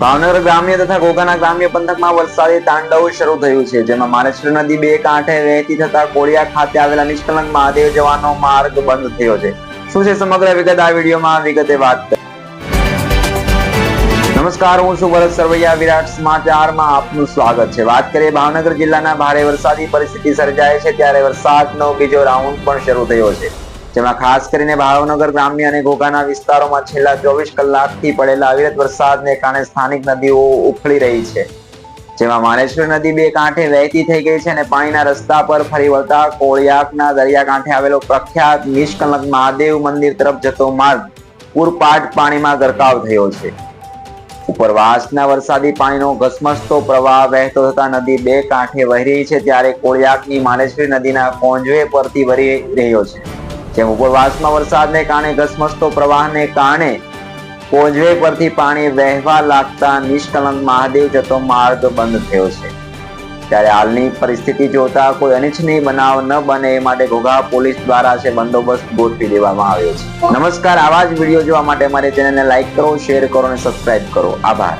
ભાવનગર ગ્રામ્ય તથા ઘોઘાના ગ્રામ્ય પંથકમાં વરસાદી તાંડવ શરૂ થયું છે, જેમાં મહારાષ્ટ્ર નદી બે કાંઠે વહેતી થતા કોળિયા ખાતે આવેલા નિષ્કલંક મહાદેવ જવાનો માર્ગ બંધ થયો છે. શું છે સમગ્ર વિગત? આ વિડીયોમાં વિગતે વાત નમસ્કાર, હું છું ભરત સરવૈયા વિરાટ સમાચારમાં આપનું સ્વાગત છે. વાત કરીએ ભાવનગર જિલ્લાના ભારે વરસાદી પરિસ્થિતિ સર્જાય છે, ત્યારે વરસાદનો બીજો રાઉન્ડ પણ શરૂ થયો છે. જેમાં ખાસ કરીને ભાવનગર ગ્રામ્ય અને ઘોઘાના વિસ્તારોમાં છેલ્લા ચોવીસ કલાકથી પડેલા અવિરત વરસાદને કારણે સ્થાનિક નદીઓ ઉફળી રહી છે. જેમાં માનેશ્વર નદી બે કાંઠે વહેતી થઈ ગઈ છે અને પાણીના રસ્તા પર ફરી વળતા કોળિયાકના દરિયાકાંઠે આવેલો પ્રખ્યાત નિષ્કલંક મહાદેવ મંદિર તરફ જતો માર્ગ પૂરપાટ પાણીમાં ગરકાવ થયો છે. ઉપરવાસના વરસાદી પાણીનો ઘસમસતો પ્રવાહ વહેતો થતા નદી બે કાંઠે વહી રહી છે, ત્યારે કોળિયાકની માલેશ્વરી નદીના કોંજવે પરથી વહી રહ્યો છે. જેમ ઉપરવાસમાં વરસાદને કારણે ઘસમસતો પ્રવાહને કારણે કોજવે પરથી પાણી વહેવા લાગતા નિષ્કલંક મહાદેવ જતો માર્ગ બંધ થયો છે. ત્યારે હાલની પરિસ્થિતિ જોતા કોઈ અનિચ્છનીય બનાવ ન બને એ માટે ઘોઘા પોલીસ દ્વારા છે બંદોબસ્ત ગોઠવી દેવામાં આવ્યો છે. નમસ્કાર, આવા જ વીડિયો જોવા માટે અમારી ચેનલને લાઈક કરો, શેર કરો અને સબસ્ક્રાઇબ કરો. આભાર.